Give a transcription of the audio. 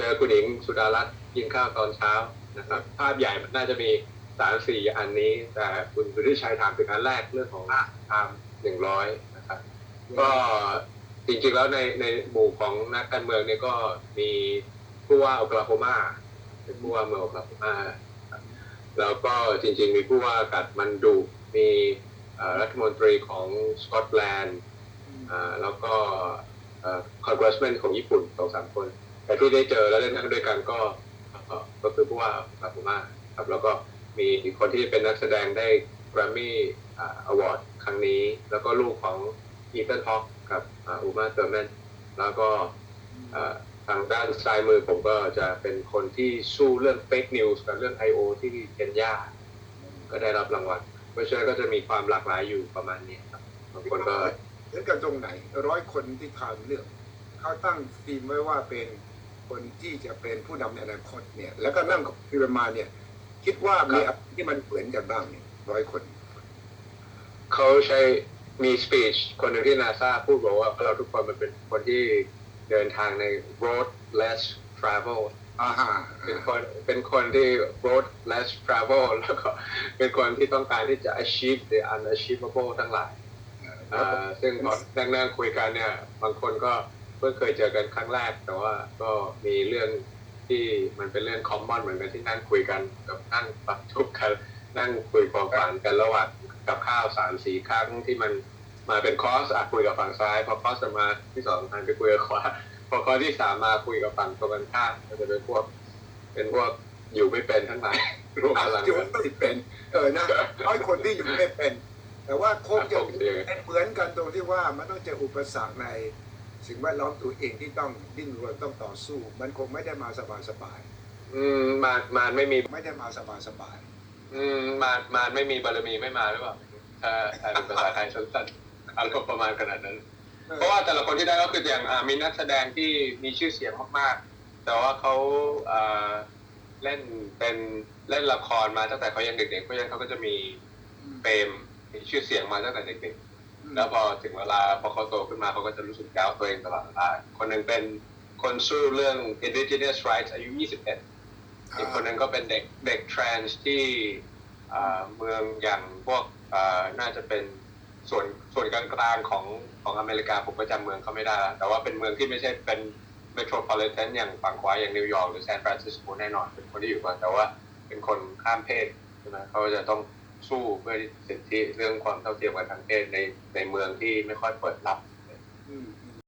เจอคุณหญิงสุดารัตน์กินข้าวตอนเช้านะครับ ภาพใหญ่มันน่าจะมีสามสี่อันนี้ แต่คุณสุทธิชัยถามถึงอันแรกเรื่องของไทม์หนึ่งร้อยนะครับ ก็จริงๆแล้วในในหมู่ของนักการเมืองเนี่ยก็มีผู้ว่าโอคลาโฮมาเป็นผู้ว่าเมืองโอคลาโฮมาแล้วก็จริงๆมีผู้ว่ากัดมันดุมีรัฐมนตรีของสกอตแลนด์แล้วก็คอนเกรสแมนของญี่ปุ่นสองสามคน แต่ที่ได้เจอแล้วได้นั่งด้วยกันก็ก็คือผู้ว่าคลาโฮมาครับแล้วก็มีอีกคนที่เป็นนักแสดงได้ Grammy อ่า Award ครั้งนี้ แล้วก็ลูกของอีเทนฮอกกับอูมาเตอร์แมนแล้วก็ทางด้านซ้ายมือผมก็จะเป็นคนที่สู้เรื่องเฟกนิวส์กับเรื่อง I.O. ที่เคนยาก็ได้รับรางวัล เพราะฉะนั้นก็จะมีความหลากหลายอยู่ประมาณนี้ครับบางคนก็เหมือนกันตรงไหน ร้อยคนที่ทานเลือก เขาตั้งธีมไว้ว่าเป็น คนที่จะเป็นผู้นำในอนาคตเนี่ย แล้วก็นั่งกับพิรมาเนี่ย คิดว่ามีอะไรที่มันเหมือนกันบ้างเนี่ยร้อยคน เขาใช้มีสปีชคนหนึ่งที่นาซาพูดบอกว่าเราทุกคนมันเป็นคนที่เดินทางใน road less travel อ่าฮะเป็นคนเป็นคนที่ road less travel แล้วก็เป็นคนที่ต้องการที่จะ achieve the unachievable ทั้งหลายอ่าซึ่งพอนั่งๆคุยกันเนี่ย บางคนก็ เพิ่งเคยเจอกันครั้งแรก แต่ว่าก็มีเรื่องที่มันเป็นเรื่อง common เหมือนกันที่นั่งคุยกันกับนั่งปรับทุกข์กันนั่งคุยความฝันกันระหว่างกับข้าวสามสี่ครั้งที่มันมาเป็นคอร์สอะคุยกับฝั่งซ้ายพอคอร์สต่อมาที่สองทันไปคุยกับขวาพอคอร์สที่สามมาคุยกับฝั่งตรงกันข้ามก็จะเป็นพวก เป็นพวกอยู่ไม่เป็นทั้งหลายรวมพลังอยู่กันไม่เป็น เออนะร้อยคนที่อยู่ไม่เป็น แต่ว่าคงจะครับผมเองเหมือนกันตรงที่ว่ามันต้องเจออุปสรรคใน สิ่งแวดล้อมตัวเองที่ต้องดิ้นรนต้องต่อสู้ มันคงไม่ได้มาสบายสบายอืมมารมารไม่มีๆไม่ได้มาสบายสบายอืมมารมารไม่มีบารมีไม่มาหรือเปล่าถ้าถ้าเป็นภาษาไทยสั้นๆอารมณ์ประมาณขนาดนั้นๆเออเพราะว่าแต่ละคนที่ได้ก็คืออย่างอ่ามีนักแสดงที่มีชื่อเสียงมากๆ แต่ว่าเขาอ่าเล่นเป็นเล่นละครมาตั้งแต่เขายังเด็กๆเพราะฉะนั้นเขาก็จะมีเฟมมีชื่อเสียงมาตั้งแต่เด็กๆ แล้วพอถึงเวลาพอเขาโตขึ้นมาเขาก็จะรู้สึกก้าวตัวเองตลอดเวลาคนหนึ่งเป็นคนสู้เรื่อง indigenous rights อายุ 21 อีกคนหนึ่งก็เป็นเด็กเด็ก trans ที่อ่าเมืองอย่างพวกอ่าน่าจะเป็นส่วนส่วนกลางๆของของอเมริกาผมก็จำเมืองเขาไม่ได้แล้วแต่ว่าเป็นเมืองที่ไม่ใช่เป็น metropolitan อย่างฝั่งขวาอย่างนิวยอร์กหรือซานฟรานซิสโกแน่นอน เป็นคนที่อยู่ก่อนแต่ว่าเป็นคนข้ามเพศใช่ไหมเขาจะต้อง สู้เพื่อสิทธิเรื่องความเท่าเทียมกันทางเพศในในเมืองที่ไม่ค่อยเปิดรับอื